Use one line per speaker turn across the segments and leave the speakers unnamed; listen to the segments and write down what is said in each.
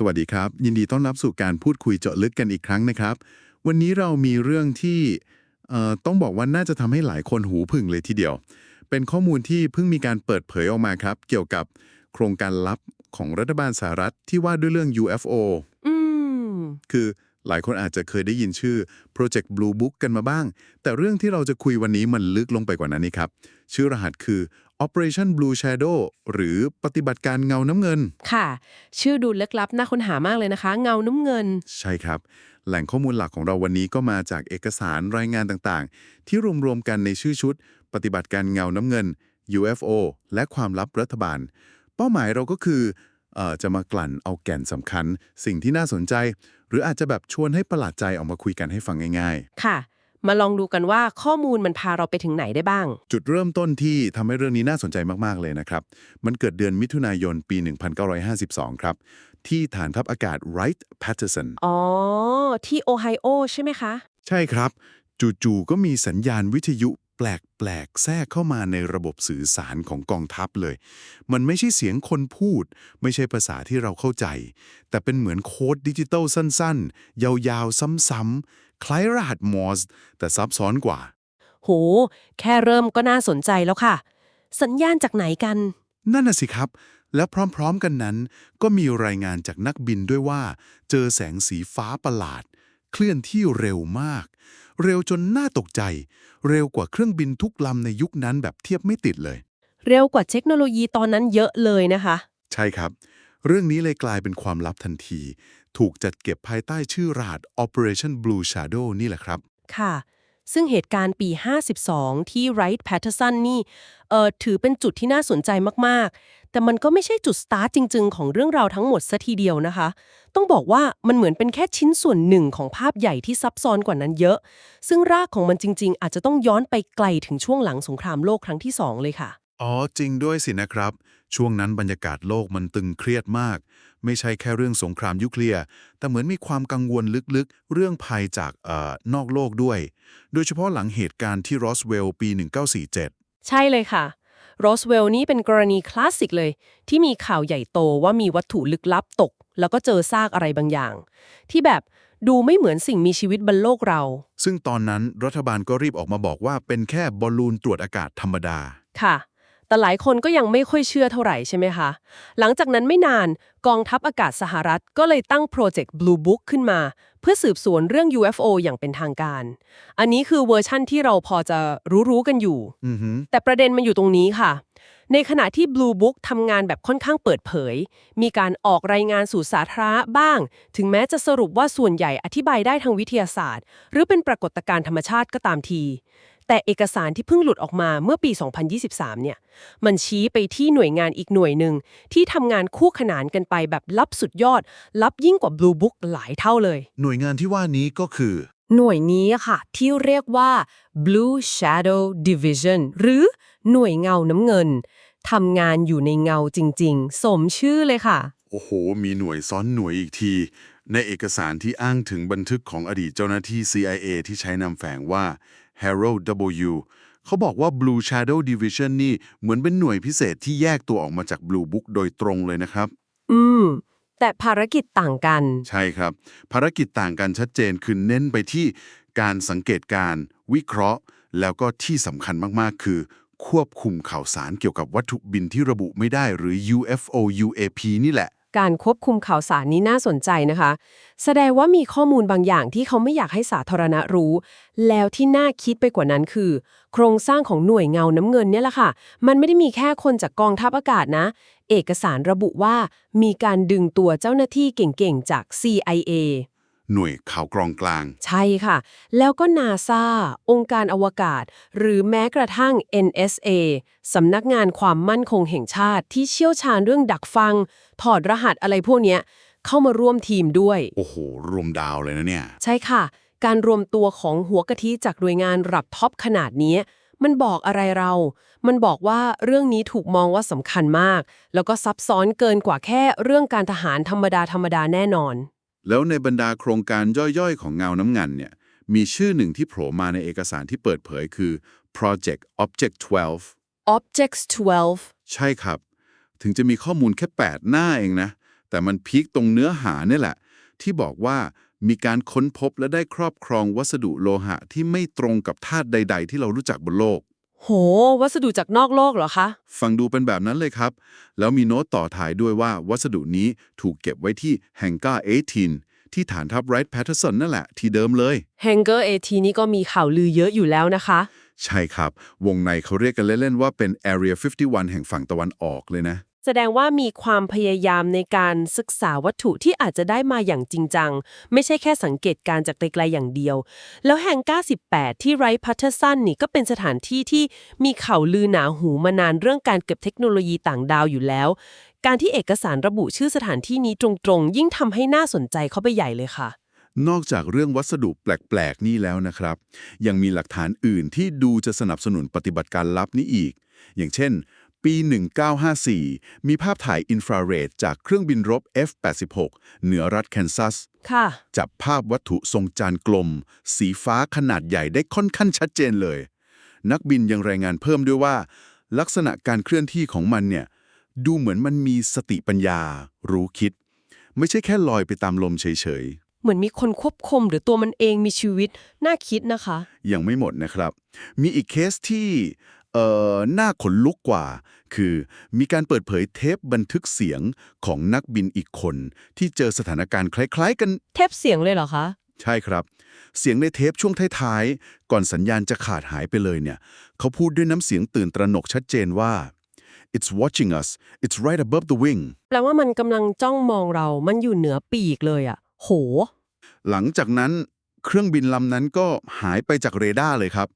สวัสดีครับ ยินดีต้อนรับสู่การพูดคุยเจาะลึกกันอีกครั้งนะครับ วันนี้เรามีเรื่องที่เอ่อต้องบอกว่าน่าจะทำให้หลายคนหูผึ่งเลยทีเดียว เป็นข้อมูลที่เพิ่งมีการเปิดเผยออกมาครับ เกี่ยวกับโครงการลับของรัฐบาลสหรัฐที่ว่าด้วยเรื่อง UFO
อืม
คือหลายคนอาจจะเคยได้ยินชื่อ Project Blue Book กันมาบ้าง แต่เรื่องที่เราจะคุยวันนี้มันลึกลงไปกว่านั้นนี่ครับ ชื่อรหัสคือ Operation Blue Shadow หรือปฏิบัติการเงาน้ำเงิน
ค่ะ ชื่อดูลึกลับน่าค้นหามากเลยนะคะ เงาน้ำเงิน
ใช่ครับ แหล่งข้อมูลหลักของเราวันนี้ก็มาจากเอกสารรายงานต่างๆ ที่รวมๆกันในชื่อชุด ปฏิบัติการเงาน้ำเงิน UFO และความลับรัฐบาล เป้าหมายเราก็คือเออจะมากลั่นเอาแก่นสำคัญ สิ่งที่น่าสนใจ หรืออาจจะแบบชวนให้ประหลาดใจออกมาคุยกันให้ฟังง่าย
ค่ะ มาลองดูกันว่าข้อมูลมันพาเราไปถึงไหนได้บ้าง
ๆจุดเริ่มต้นที่ทำให้เรื่องนี้น่าสนใจมาก ๆ เลยนะครับ มันเกิดเดือนมิถุนายนปี 1952 ครับ ที่ฐานทัพอากาศ Wright Patterson
อ๋อ ที่โอไฮโอใช่ไหมคะ
ใช่ครับ จู่ๆก็มีสัญญาณวิทยุ แปลกๆแทรกเข้ามาในระบบสื่อสารของกองทัพเลย มันไม่ใช่เสียงคนพูด ไม่ใช่ภาษาที่เราเข้าใจ แต่เป็นเหมือนโค้ดดิจิตอลสั้นๆ ยาวๆ ซ้ำๆ คล้ายรหัสมอร์สแต่ซับซ้อนกว่า
โห แค่เริ่มก็น่าสนใจแล้วค่ะ สัญญาณจากไหนกัน
นั่นน่ะสิครับ และพร้อมๆกันนั้น ก็มีรายงานจากนักบินด้วยว่า เจอแสงสีฟ้าประหลาด เคลื่อนที่เร็วมาก เร็วจนน่าตกใจ เร็วกว่าเครื่องบินทุกลำในยุคนั้นแบบเทียบไม่ติดเลย
เร็วกว่าเทคโนโลยีตอนนั้นเยอะเลยนะคะ
ใช่ครับ เรื่องนี้เลยกลายเป็นความลับทันที ถูกจัดเก็บภายใต้ชื่อรหัส Operation Blue Shadow นี่แหละครับ
ค่ะ ซึ่งเหตุการณ์ปี 52 ที่ไรท์แพทเทอร์สันนี่เอ่อถือเป็นจุดที่น่าสนใจมากๆ แต่มันก็ไม่ใช่จุดสตาร์ทจริง ๆ ของเรื่องราวทั้งหมดซะทีเดียวนะคะ ต้องบอกว่ามันเหมือนเป็นแค่ชิ้นส่วนหนึ่งของภาพใหญ่ที่ซับซ้อนกว่านั้นเยอะ ซึ่งรากของมันจริง ๆ อาจจะต้องย้อนไปไกลถึงช่วงหลังสงครามโลกครั้งที่สองเลยค่ะ
อ๋อจริงด้วยสินะครับ ช่วงนั้นบรรยากาศโลกมันตึงเครียดมาก ไม่ใช่แค่เรื่องสงครามนิวเคลียร์แต่เหมือนมีความกังวลลึกๆ เรื่องภัยจากเอ่อนอกโลกด้วย โดยเฉพาะหลังเหตุการณ์ที่รอสเวลล์ปี 1947
ใช่เลยค่ะ โรสเวลล์นี่เป็นกรณีคลาสสิกเลย ที่มีข่าวใหญ่โตว่ามีวัตถุลึกลับตก แล้วก็เจอซากอะไรบางอย่าง ที่แบบดูไม่เหมือนสิ่งมีชีวิตบนโลกเรา
ซึ่งตอนนั้นรัฐบาลก็รีบออกมาบอกว่าเป็นแค่บอลลูนตรวจอากาศธรรมดา
ค่ะ แต่หลายคนก็ยังไม่ค่อยเชื่อเท่าไหร่ใช่ไหมคะ หลังจากนั้นไม่นานกองทัพอากาศสหรัฐก็เลยตั้งโปรเจกต์ Blue Book ขึ้นมา เพื่อสืบสวนเรื่อง UFO อย่างเป็นทางการ อันนี้คือเวอร์ชั่นที่เราพอจะรู้ๆกันอยู่
อือหือ
แต่ประเด็นมันอยู่ตรงนี้ค่ะ ในขณะที่ Blue Book ทำงานแบบค่อนข้างเปิดเผย มีการออกรายงานสู่สาธารณะบ้าง ถึงแม้จะสรุปว่าส่วนใหญ่อธิบายได้ทางวิทยาศาสตร์ หรือเป็นปรากฏการณ์ธรรมชาติก็ตามที แต่เอกสารที่เพิ่งหลุดออกมาเมื่อปี 2023 เนี่ย มันชี้ไปที่หน่วยงานอีกหน่วยหนึ่งที่ทำงานคู่ขนานกันไปแบบลับสุดยอด ลับยิ่งกว่า Blue Book หลายเท่าเลย
หน่วยงานที่ว่านี้ก็คือ
หน่วยนี้อะค่ะ ที่เรียกว่า Blue Shadow Division หรือหน่วยเงาน้ำเงินทำงานอยู่ในเงาจริง ๆ สมชื่อเลยค่ะ
โอ้โห มีหน่วยซ้อนหน่วยอีกที ในเอกสารที่อ้างถึงบันทึกของอดีตเจ้าหน้าที่ CIA ที่ใช้นำแฝงว่า Harold W เขาบอกว่า Blue Shadow Division นี่เหมือนเป็นหน่วยพิเศษที่แยกตัวออกมาจาก Blue Book โดยตรงเลยนะครับ
อืม แต่ภารกิจต่างกัน
ใช่ครับ ภารกิจต่างกันชัดเจนคือเน้นไปที่การสังเกตการณ์วิเคราะห์ แล้วก็ที่สำคัญมาก ๆ คือ ควบคุมข่าวสารเกี่ยวกับวัตถุบินที่ระบุไม่ได้หรือ UFO UAP นี่แหละ
การควบคุมข่าวสารนี้น่าสนใจนะคะ แสดงว่ามีข้อมูลบางอย่างที่เขาไม่อยากให้สาธารณะรู้ แล้วที่น่าคิดไปกว่านั้นคือ โครงสร้างของหน่วยเงาน้ำเงินเนี่ยแหละค่ะ มันไม่ได้มีแค่คนจากกองทัพอากาศนะ เอกสารระบุว่ามีการดึงตัวเจ้าหน้าที่เก่งๆจาก CIA
หน่วยข่าวกรองกลาง
ใช่ค่ะ แล้วก็นาซาองค์การอวกาศ หรือแม้กระทั่ง NSA สำนักงานความมั่นคงแห่งชาติที่เชี่ยวชาญเรื่องดักฟัง ถอดรหัสอะไรพวกเนี้ย เข้ามาร่วมทีมด้วย
โอ้โห รวมดาวเลยนะเนี่ย
ใช่ค่ะ การรวมตัวของหัวกะทิจากหน่วยงานระดับท็อปขนาดนี้มันบอกอะไรเรา มันบอกว่าเรื่องนี้ถูกมองว่าสำคัญมาก แล้วก็ซับซ้อนเกินกว่าแค่เรื่องการทหารธรรมดาธรรมดาแน่นอน
แล้วในบรรดาโครงการย่อยๆ ของเงาน้ำเงินเนี่ยมีชื่อหนึ่งที่โผล่มาในเอกสารที่เปิดเผยคือ Project Object 12
Objects 12
ใช่ครับ ถึงจะมีข้อมูลแค่ 8 หน้าเองนะ แต่มันพีคตรงเนื้อหาเนี่ยแหละ ที่บอกว่ามีการค้นพบและได้ครอบครองวัสดุโลหะที่ไม่ตรงกับธาตุใด ๆ ที่เรารู้จักบนโลก
โห วัสดุจากนอกโลกเหรอคะ
ฟังดูเป็นแบบนั้นเลยครับ แล้วมีโน้ตต่อท้ายด้วยว่าวัสดุนี้ถูกเก็บไว้ที่แฮงก้า18 ที่ฐานทัพไรท์แพทเทอร์สันนั่นแหละ ที่เดิมเลย
Hangar AT นี่ก็มีข่าวลือเยอะอยู่แล้วนะคะ
ใช่ครับ วงในเขาเรียกกันเล่นๆว่าเป็น Area 51 แห่งฝั่งตะวันออกเลยนะ
แสดงว่ามีความพยายามในการศึกษาวัตถุที่อาจจะได้มาอย่างจริงจัง ไม่ใช่แค่สังเกตการณ์จากไกลๆอย่างเดียว แล้วแห่ง98 ที่ไรพัทเทอร์สันนี่ก็เป็นสถานที่ที่มีข่าวลือหนาหูมานานเรื่องการเก็บเทคโนโลยีต่างดาวอยู่แล้ว การที่เอกสารระบุชื่อสถานที่นี้ตรงๆ ยิ่งทำให้น่าสนใจเข้าไปใหญ่เลยค่ะ
นอกจากเรื่องวัสดุแปลก ๆ นี่แล้วนะครับ ยังมีหลักฐานอื่นที่ดูจะสนับสนุนปฏิบัติการลับนี้อีก อย่างเช่น ปี 1954 มีภาพถ่ายอินฟราเรดจากเครื่องบินรบ F-86 เหนือรัฐแคนซัส
ค่ะ
จับภาพวัตถุทรงจานกลม สีฟ้าขนาดใหญ่ได้ค่อนข้างชัดเจนเลย นักบินยังรายงานเพิ่มด้วยว่า ลักษณะการเคลื่อนที่ของมันเนี่ย ดูเหมือนมันมีสติปัญญา รู้คิด ไม่ใช่แค่ลอยไปตามลมเฉย
เหมือนมีคนควบคุมหรือตัวมันเองมีชีวิต น่าคิดนะคะ
ๆ ยังไม่หมดนะครับ มีอีกเคสที่ เอ่อน่าขนลุกกว่า คือมีการเปิดเผยเทปบันทึกเสียงของนักบินอีกคน ที่เจอสถานการณ์คล้าย ๆ กัน
เทปเสียงเลยเหรอคะ
ใช่ครับ เสียงในเทปช่วงท้ายๆ ก่อนสัญญาณจะขาดหายไปเลยเนี่ย เขาพูดด้วยน้ำเสียงตื่นตระหนกชัดเจนว่า it's watching us it's right above the wing
แปลว่ามันกำลังจ้องมองเรา มันอยู่เหนือปีกเลยอะโห
หลังจากนั้นเครื่องบินลำนั้นก็หายไปจากเรดาร์เลยครับ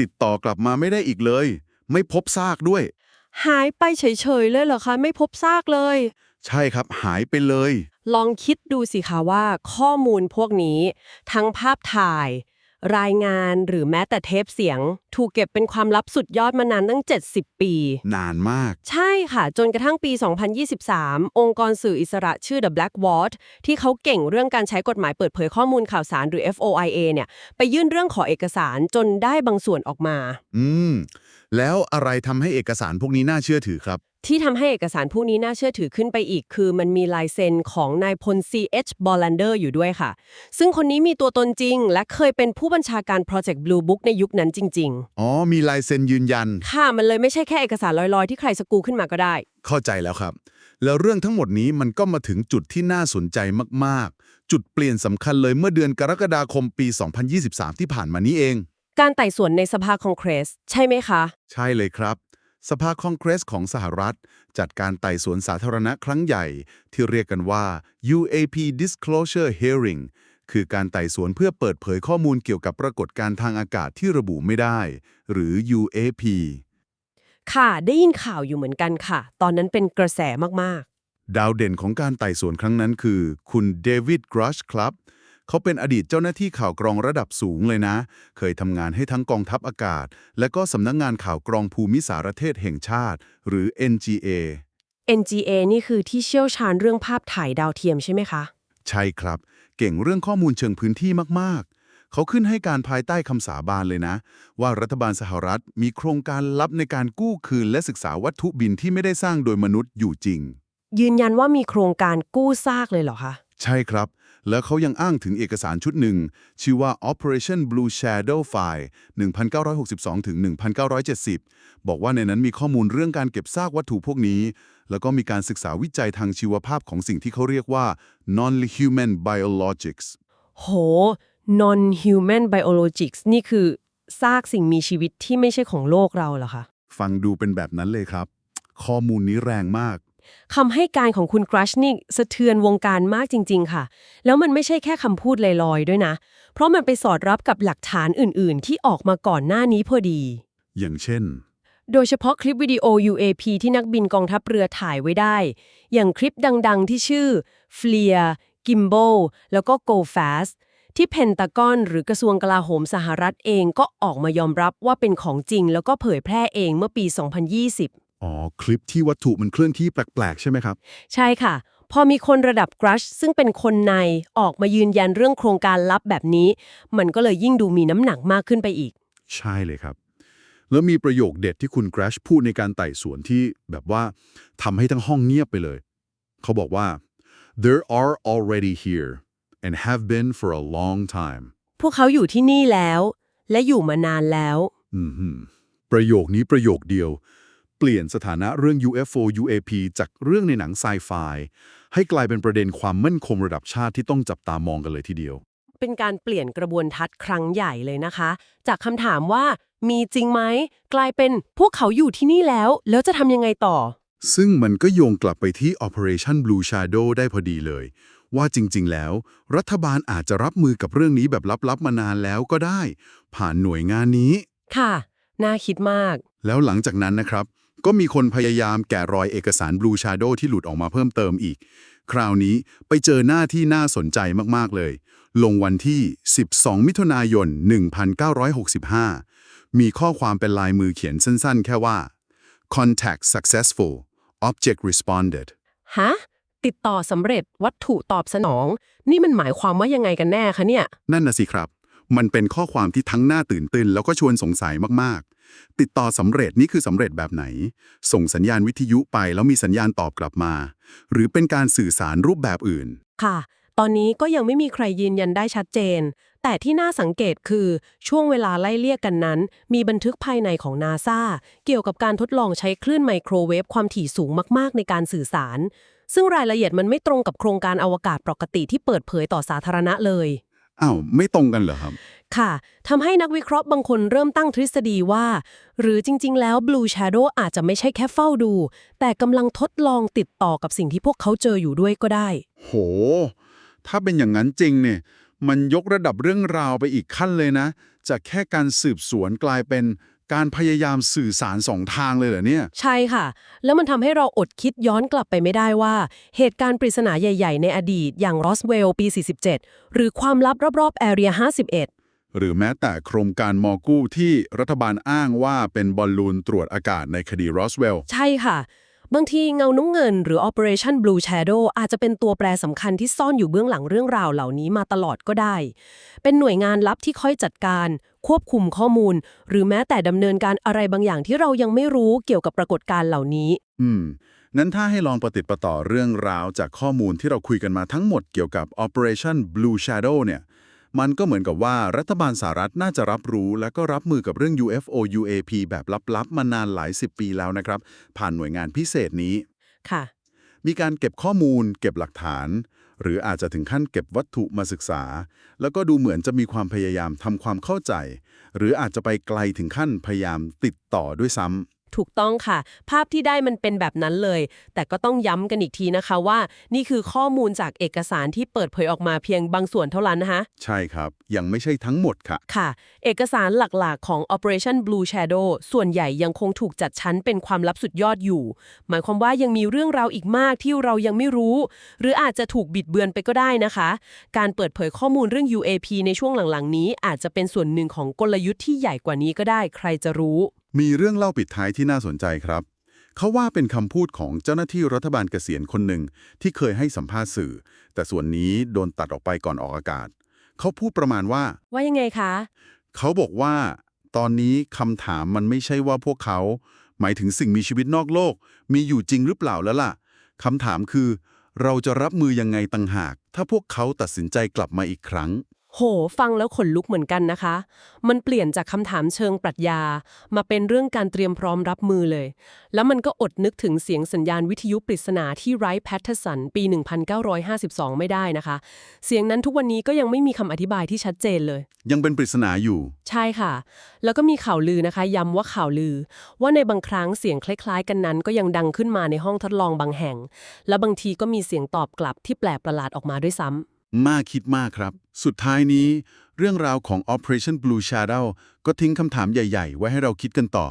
ติดต่อกลับมาไม่ได้อีกเลย ไม่พบซากด้วย
หายไปเฉยๆเลยเหรอคะ ไม่พบซากเลย
ใช่ครับหายไปเลย
ลองคิดดูสิคะว่าข้อมูลพวกนี้ ทั้งภาพถ่าย รายงานหรือแม้แต่เทปเสียง ถูกเก็บเป็นความลับสุดยอดมานานตั้ง 70 ปี
นานมาก
ใช่ค่ะ จนกระทั่งปี 2023 องค์กรสื่ออิสระชื่อ The Black Vault ที่เขาเก่งเรื่องการใช้กฎหมายเปิดเผยข้อมูลข่าวสารหรือ FOIA เนี่ย ไปยื่นเรื่องขอเอกสารจนได้บางส่วนออกมา
อืม แล้วอะไรทำให้เอกสารพวกนี้น่าเชื่อถือครับ
ที่ทำให้เอกสารพวกนี้น่าเชื่อถือขึ้นไปอีก คือมันมีลายเซ็นของนายพล C.H. Bollander อยู่ด้วยค่ะ ซึ่งคนนี้มีตัวตนจริง และเคยเป็นผู้บัญชาการ Project Blue Book ในยุคนั้นจริง
อ๋อ มีลายเซ็นยืนยัน
ๆค่ะมันเลยไม่ใช่แค่เอกสารลอยๆ ที่ใครสกรูขึ้นมาก็ได้
เข้าใจแล้วครับ แล้วเรื่องทั้งหมดนี้มันก็มาถึงจุดที่น่าสนใจมากๆ จุดเปลี่ยนสำคัญเลยเมื่อเดือนกรกฎาคมปี 2023 ที่ผ่านมานี้เอง
การไต่สวนในสภาคองเกรส ใช่ไหมคะ
ใช่เลยครับ สภาคองเกรสของสหรัฐ จัดการไต่สวนสาธารณะครั้งใหญ่ ที่เรียกกันว่า UAP Disclosure Hearing คือการไต่สวนเพื่อเปิดเผยข้อมูลเกี่ยวกับปรากฏการณ์ทางอากาศที่ระบุไม่ได้ หรือ UAP
ค่ะ ได้ยินข่าวอยู่เหมือนกันค่ะ ตอนนั้นเป็นกระแสมาก
ดาวเด่นของการไต่สวนครั้งนั้นคือ คุณเดวิดกรัชครับ เขาเป็นอดีตเจ้าหน้าที่ข่าวกรองระดับสูงเลยนะ เคยทำงานให้ทั้งกองทัพอากาศ และก็สำนักงงานข่าวกรองภูมิสารเทศแห่งชาติ หรือ NGA
ๆ NGA นี่คือที่เชี่ยวชาญเรื่องภาพถ่ายดาวเทียมใช่ไหมคะ
ใช่ครับ เก่งเรื่องข้อมูลเชิงพื้นที่มาก ๆ เขาขึ้นให้การภายใต้คำสาบานเลยนะ ว่ารัฐบาลสหรัฐมีโครงการลับในการกู้คืนและศึกษาวัตถุบินที่ไม่ได้สร้างโดยมนุษย์อยู่จริง
ยืนยันว่ามีโครงการกู้ซากเลยเหรอคะ
ใช่ครับ แล้วเขายังอ้างถึงเอกสารชุดหนึ่ง ชื่อว่า Operation Blue Shadow File 1962ถึง1970 บอกว่าในนั้นมีข้อมูลเรื่องการเก็บซากวัตถุพวกนี้ แล้วก็มีการศึกษาวิจัยทางชีวภาพของสิ่งที่เขาเรียกว่า non-human biologics
โห non-human biologics นี่คือซากสิ่งมีชีวิตที่ไม่ใช่ของโลกเราเหรอคะ
ฟังดูเป็นแบบนั้นเลยครับ ข้อมูลนี้แรงมาก
คำให้การของคุณกรัชนี่สะเทือนวงการมากจริง ๆ ค่ะ แล้วมันไม่ใช่แค่คำพูดลอยๆด้วยนะ เพราะมันไปสอดรับกับหลักฐานอื่นๆ ที่ออกมาก่อนหน้านี้พอดี
อย่างเช่น
โดยเฉพาะคลิปวิดีโอ UAP ที่นักบินกองทัพเรือถ่ายไว้ได้ อย่างคลิปดังๆ ที่ชื่อ FLIR Gimbal แล้วก็ Go Fast ที่เพนตากอนหรือกระทรวงกลาโหมสหรัฐเองก็ออกมายอมรับว่าเป็นของจริง แล้วก็เผยแพร่เองเมื่อปี 2020
อ๋อ คลิปที่วัตถุมันเคลื่อนที่แปลก ๆ ใช่ไหมครับ
ใช่ค่ะ พอมีคนระดับกรัชซึ่งเป็นคนในออกมายืนยันเรื่องโครงการลับแบบนี้ มันก็เลยยิ่งดูมีน้ำหนักมากขึ้นไปอีก
ใช่เลยครับ แล้วมีประโยคเด็ดที่คุณแกรชพูดในการไต่สวนที่แบบว่าทำให้ทั้งห้องเงียบไปเลย เขาบอกว่า they are already here and have been for a long time
พวกเขาอยู่ที่นี่แล้ว และอยู่มานานแล้ว
อืมฮึประโยคนี้ประโยคเดียวเปลี่ยนสถานะเรื่อง UFO UAP จากเรื่องในหนังไซไฟให้กลายเป็นประเด็นความมั่นคงระดับชาติที่ต้องจับตามองกันเลยทีเดียว
เป็นการเปลี่ยนกระบวนทัศน์ครั้งใหญ่เลยนะคะ จากคำถามว่ามีจริงไหม กลายเป็นพวกเขาอยู่ที่นี่แล้ว แล้วจะทำยังไงต่อ
ซึ่งมันก็โยงกลับไปที่ Operation Blue Shadow ได้พอดีเลย ว่าจริง ๆ แล้ว รัฐบาลอาจจะรับมือกับเรื่องนี้แบบลับๆมานานแล้วก็ได้ ผ่านหน่วยงานนี้
ค่ะ น่าคิดมาก
แล้วหลังจากนั้นนะครับ ก็มีคนพยายามแกะรอยเอกสาร Blue Shadow ที่หลุดออกมาเพิ่มเติมอีก คราวนี้ไปเจอหน้าที่น่าสนใจมาก ๆ เลย ลงวันที่ 12 มิถุนายน 1965 มีข้อความเป็นลายมือเขียนสั้น ๆ แค่ว่า contact successful object responded
ฮะ ติดต่อสำเร็จวัตถุตอบสนอง นี่มันหมายความว่ายังไงกันแน่คะเนี่ย
นั่นนะสิครับ มันเป็นข้อความที่ทั้งน่าตื่นเต้นแล้วก็ชวนสงสัยมากๆ ติดต่อสำเร็จนี่คือสำเร็จแบบไหน ส่งสัญญาณวิทยุไปแล้วมีสัญญาณตอบกลับมา หรือเป็นการสื่อสารรูปแบบอื่น
ค่ะ ตอนนี้ก็ยังไม่มีใครยืนยันได้ชัดเจน แต่ที่น่าสังเกตคือช่วงเวลาไล่เลี่ยกันนั้น มีบันทึกภายในของนาซาเกี่ยวกับการทดลองใช้คลื่นไมโครเวฟความถี่สูงมาก ๆ ในการสื่อสาร ซึ่งรายละเอียดมันไม่ตรงกับโครงการอวกาศปกติที่เปิดเผยต่อสาธารณะเลย
อ้าวไม่ตรงกันเหรอครับ
ค่ะทำให้นักวิเคราะห์บางคนเริ่มตั้งทฤษฎีว่า หรือจริง ๆ แล้ว Blue Shadow อาจจะไม่ใช่แค่เฝ้าดู แต่กำลังทดลองติดต่อกับสิ่งที่พวกเขาเจออยู่ด้วยก็ได้
โห ถ้าเป็นอย่างนั้นจริงเนี่ย มันยกระดับเรื่องราวไปอีกขั้นเลยนะ จากแค่การสืบสวนกลายเป็น การพยายามสื่อสารสองทางเลยเหรอเนี่ย
ใช่ค่ะ แล้วมันทำให้เราอดคิดย้อนกลับไปไม่ได้ว่า เหตุการณ์ปริศนาใหญ่ ๆ ในอดีต อย่างรอสเวลล์ปี 47 หรือความลับรอบๆแอเรีย 51
หรือแม้แต่โครงการมอกู้ที่รัฐบาลอ้างว่าเป็นบอลลูนตรวจอากาศในคดีรอสเวลล์
ใช่ค่ะ บางทีเงาน้ำเงินหรือ Operation Blue Shadow อาจจะเป็นตัวแปรสำคัญที่ซ่อนอยู่เบื้องหลังเรื่องราวเหล่านี้มาตลอดก็ได้ เป็นหน่วยงานลับที่คอยจัดการ ควบคุมข้อมูล หรือแม้แต่ดำเนินการอะไรบางอย่างที่เรายังไม่รู้เกี่ยวกับปรากฏการณ์เหล่านี้
อืม นั้นถ้าให้ลองประติดประต่อเรื่องราวจากข้อมูลที่เราคุยกันมาทั้งหมดเกี่ยวกับ Operation Blue Shadow เนี่ย มันก็เหมือนกับว่ารัฐบาลสหรัฐน่าจะรับรู้ และก็รับมือกับเรื่อง UFO UAP แบบลับๆ มานานหลายสิบปีแล้วนะครับ ผ่านหน่วยงานพิเศษนี้
ค่ะ
มีการเก็บข้อมูล เก็บหลักฐาน หรืออาจจะถึงขั้นเก็บวัตถุมาศึกษา แล้วก็ดูเหมือนจะมีความพยายามทำความเข้าใจ หรืออาจจะไปไกลถึงขั้นพยายามติดต่อด้วยซ้ำ
ถูกต้องค่ะ ภาพที่ได้มันเป็นแบบนั้นเลย แต่ก็ต้องย้ำกันอีกทีนะคะว่า นี่คือข้อมูลจากเอกสารที่เปิดเผยออกมาเพียงบางส่วนเท่านั้นนะคะ
ใช่ครับ ยังไม่ใช่ทั้งหมดค่ะ
ค่ะ เอกสารหลักๆ ของ Operation Blue Shadow ส่วนใหญ่ยังคงถูกจัดชั้นเป็นความลับสุดยอดอยู่ หมายความว่ายังมีเรื่องราวอีกมากที่เรายังไม่รู้ หรืออาจจะถูกบิดเบือนไปก็ได้นะคะ การเปิดเผยข้อมูลเรื่อง UAP ในช่วงหลังๆ นี้อาจจะเป็นส่วนหนึ่งของกลยุทธ์ที่ใหญ่กว่านี้ก็ได้ ใครจะรู้
มีเรื่องเล่าปิดท้ายที่น่าสนใจครับ เขาว่าเป็นคำพูดของเจ้าหน้าที่รัฐบาลเกษียณคนหนึ่งที่เคยให้สัมภาษณ์สื่อ แต่ส่วนนี้โดนตัดออกไปก่อนออกอากาศ เขาพูดประมาณว่า
ว่ายังไงคะ
เขาบอกว่า ตอนนี้คำถามมันไม่ใช่ว่าพวกเขา หมายถึงสิ่งมีชีวิตนอกโลก มีอยู่จริงหรือเปล่าแล้วล่ะคำถามคือ เราจะรับมือยังไงต่างหาก ถ้าพวกเขาตัดสินใจกลับมาอีกครั้ง
โห ฟังแล้วขนลุกเหมือนกันนะคะ มันเปลี่ยนจากคำถามเชิงปรัชญา มาเป็นเรื่องการเตรียมพร้อมรับมือเลย แล้วมันก็อดนึกถึงเสียงสัญญาณวิทยุปริศนาที่ไรท์แพทเทอร์สันปี 1952 ไม่ได้นะคะ เสียงนั้นทุกวันนี้ก็ยังไม่มีคำอธิบายที่ชัดเจนเลย
ยังเป็นปริศนาอยู่
ใช่ค่ะ แล้วก็มีข่าวลือนะคะ ย้ำว่าข่าวลือ ว่าในบางครั้งเสียงคล้าย ๆ กันนั้น ก็ยังดังขึ้นมาในห้องทดลองบางแห่ง และบางทีก็มีเสียงตอบกลับที่แปลกประหลาดออกมาด้วยซ้ำ
มากคิดมากครับ สุดท้ายนี้ เรื่องราวของ Operation Blue Shadow ก็ทิ้งคำถามใหญ่ ๆ ไว้ให้เราคิดกันต่อ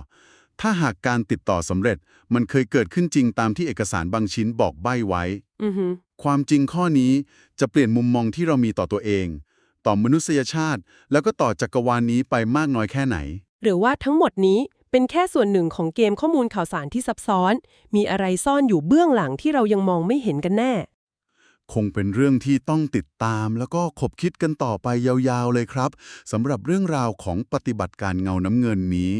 ถ้าหากการติดต่อสำเร็จมันเคยเกิดขึ้นจริงตามที่เอกสารบางชิ้นบอกใบ้ไว้
อือฮึ
ความจริงข้อนี้จะเปลี่ยนมุมมองที่เรามีต่อตัวเอง ต่อมนุษยชาติ แล้วก็ต่อจักรวาลนี้ไปมากน้อยแค่ไหน
หรือว่าทั้งหมดนี้เป็นแค่ส่วนหนึ่งของเกมข้อมูลข่าวสารที่ซับซ้อน มีอะไรซ่อนอยู่เบื้องหลังที่เรายังมองไม่เห็นกันแน่
คงเป็นเรื่องที่ต้องติดตาม แล้วก็ขบคิดกันต่อไปยาวๆเลยครับสำหรับเรื่องราวของปฏิบัติการเงาน้ำเงินนี้